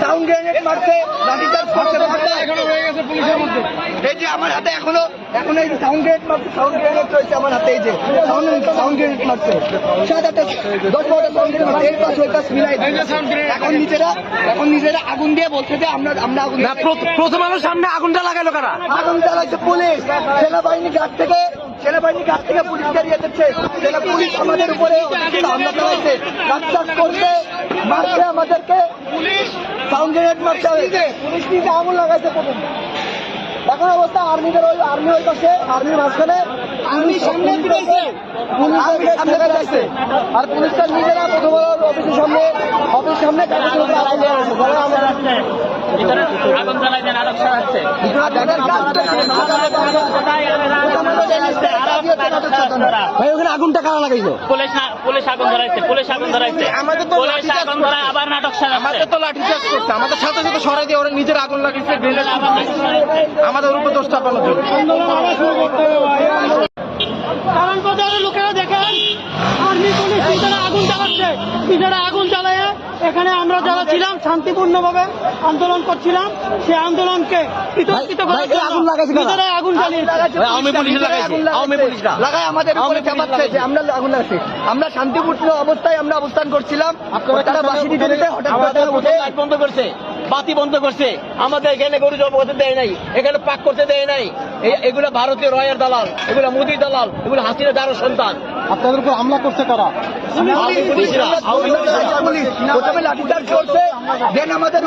Sound মারছে গেছে sound sound এখন নিজেরা এখন নিজেরা আগুন দিয়ে যে আমরা আমরা আগুন প্রথম আলোর সামনে আগুনটা লাগাইলো কারা? আগুন জ্বালাচ্ছে পুলিশ। সেনাবাহিনী ঘাট থেকে সেনাবাহিনী ঘাট থেকে পুলিশ দাঁড়িয়ে যাচ্ছে সেনা পুলিশ আমাদের উপরে হামলা চালাচ্ছে। লাঠচার্জ করছে মারছে আমাদেরকে। সাউন্ড গ্রেনেড মারছে পুলিশ নিজে আগুন লাগাইছে প্রথম। এখন অবস্থা আর্মিদের ওই আর্মি ওই পাশে আর্মির মাঝখানে। আর্মি সামনে ফিরেছে আর পুলিশটা নিজেরা প্রথম অফিসের সামনে অফিসের সামনে আগুন জ্বালাই দেন আরও কাজ ভাই ওখানে আগুনটা কারা লাগাইলো পুলিশ না- পুলিশ আগুন ধরাইছে পুলিশ আগুন ধরাইছে। আমাদের তো পুলিশ লাঠিচার্জ আগুন ধরায় আবার নাটক সাজাচ্ছে। আমাদের তো লাঠি চার্জ করছে। আমাদের সাথে সাথে সরাই দিয়ে ওরা নিজের আগুন লাগিয়েছে গ্রেনেড আমাদের উপর দোষ চাপানোর জন্য। কারণ বাজারের লোকেরা দেখেন আর্মি পুলিশ নিজেরা আগুন জ্বালাচ্ছে নিজেরা আগুন এখানে আমরা যারা ছিলাম শান্তিপূর্ণভাবে আন্দোলন করছিলাম সেই আন্দোলনকে বিতর্কিত করার জন্য আগুন। লাগায় আমাদের উপরে চাপাচ্ছে যে আমরা আগুন লাগাচ্ছি আমরা শান্তিপূর্ণ অবস্থায় আমরা অবস্থান করছিলাম। তারা বাসি দিতে দিতে হঠাৎ বন্ধ করছে। বাতি বন্ধ করছে। আমাদের এখানে গরু জব করতে দেয় নাই এখানে পাক করতে দেয় নাই। এগুলো ভারতীয় রয়ের দালাল এগুলো মোদী দালাল এগুলো হাসিনা দারো সন্তান। আপনাদের উপর হামলা করছে কারা? পুলিশরা আমাদের